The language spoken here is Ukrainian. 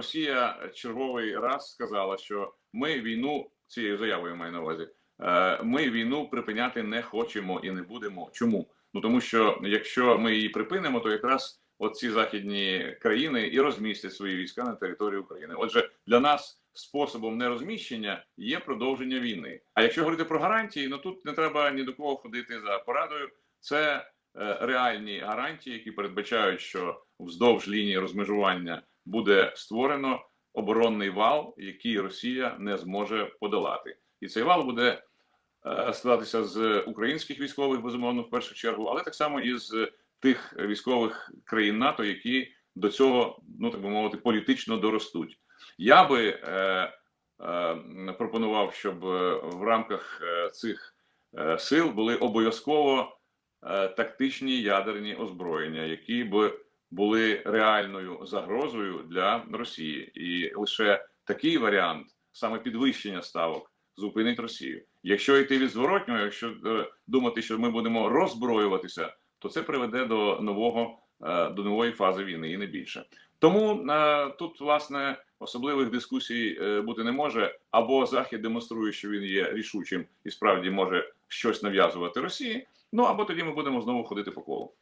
Росія черговий раз сказала, що ми війну цією заявою маю на увазі. е, Ми війну припиняти не хочемо і не будемо. Чому? Ну тому що якщо ми її припинимо, то якраз оці західні країни і розмістять свої війська на території України. Отже, для нас способом нерозміщення є продовження війни. А якщо говорити про гарантії, ну тут не треба ні до кого ходити за порадою. Це е, реальні гарантії, які передбачають, що вздовж лінії розмежування буде створено оборонний вал, який Росія не зможе подолати, і цей вал буде е, складатися з українських військових, безумовно, в першу чергу, але так само і з тих військових країн НАТО, які до цього, ну так би мовити, політично доростуть. Я би е, е, пропонував, щоб е, в рамках е, цих сил були обов'язково тактичні ядерні озброєння, які б були реальною загрозою для Росії, і лише такий варіант, саме підвищення ставок, зупинить Росію. Якщо йти від зворотнього, якщо е, думати, що ми будемо роззброюватися, то це приведе до нового е, до нової фази війни і не більше. Тому е, тут власне особливих дискусій бути не може. Або Захід демонструє, що він є рішучим і справді може щось нав'язувати Росії. Ну або тоді ми будемо знову ходити по колу.